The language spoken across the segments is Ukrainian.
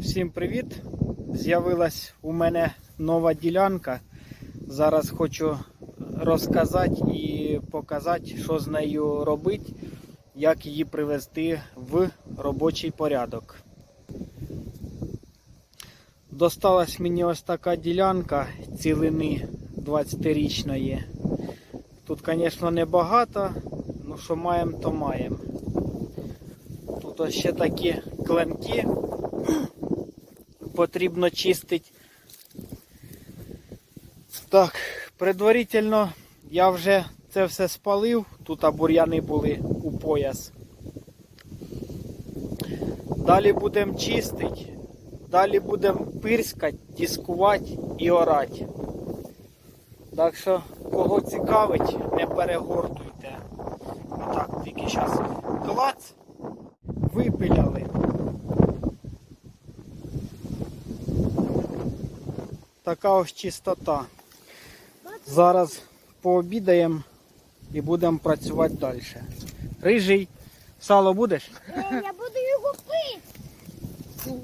Всім привіт! З'явилась у мене нова ділянка. Зараз хочу розказати і показати, що з нею робити, як її привести в робочий порядок. Досталась мені ось така ділянка цілини 20-річної. Тут, звісно, небагато, ну що маємо, то маємо. Тут ще такі кленки потрібно чистити. Так, предварительно я вже це все спалив, тут бур'яни були у пояс. Далі будемо чистити, далі будемо пирскати, дискувати і орати. Так що, кого цікавить, не перегортуйте. Отак, тільки зараз клац, випиляли. Така ось чистота. Зараз пообідаємо і будемо працювати далі. Рижий, сало будеш? Е, Я буду його пити.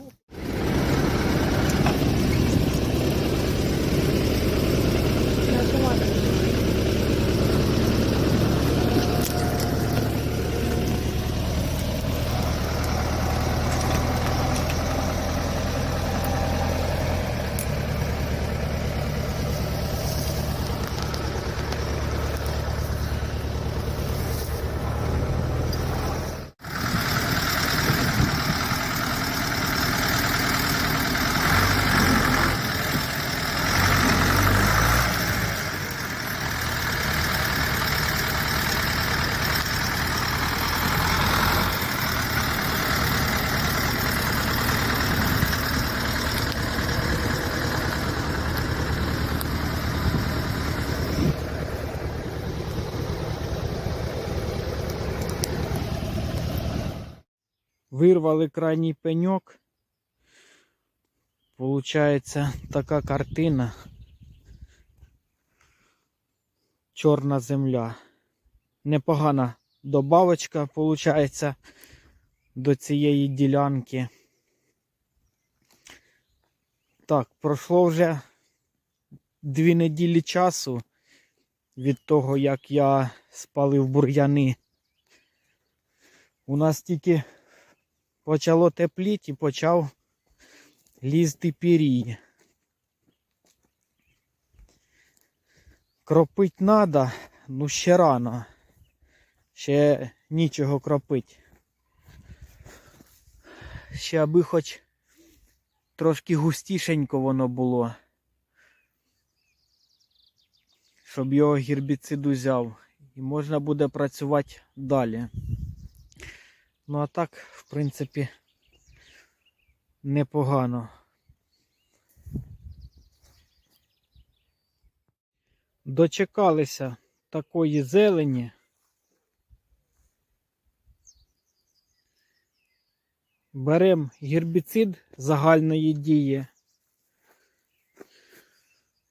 Вирвали крайній пеньок. Получається така картина. Чорна земля. Непогана добавочка получається до цієї ділянки. Так, пройшло вже дві неділі часу від того, як я спалив бур'яни. У нас тільки почало тепліти і почав лізти пірій. Кропить надо, ну ще рано. Ще нічого кропить. Ще аби хоч трошки густішенько воно було. Щоб його гербіцид узяв. І можна буде працювати далі. Ну а так, в принципі, непогано. Дочекалися такої зелені. Беремо гербіцид загальної дії,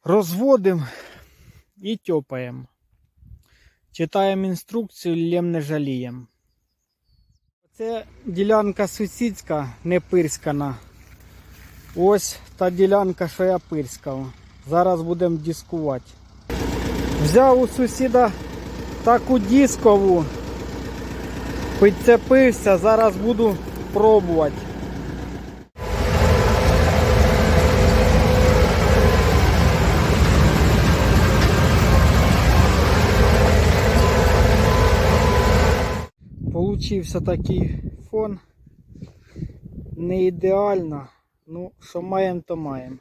розводимо і тьопаємо. Читаємо інструкцію, лєм не жаліємо. Це ділянка сусідська, не пирскана. Ось та ділянка, що я пирскав. Зараз будемо дискувати. Взяв у сусіда таку дискову, підцепився, зараз буду пробувати. Получився такий фон. Не ідеально. Ну, що маємо, то маємо.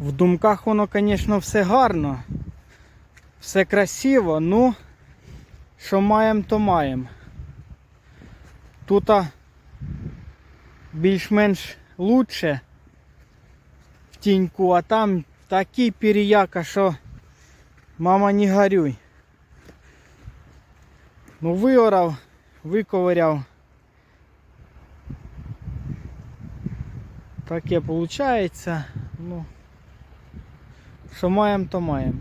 В думках воно, звісно, все гарно, все красиво, ну, що маємо, то маємо. Тут більш-менш лучше в тіньку, а там такий переяка, що мама не горюй. Ну, виорав, виковиряв. Таке виходить. Ну, що маємо, то маємо.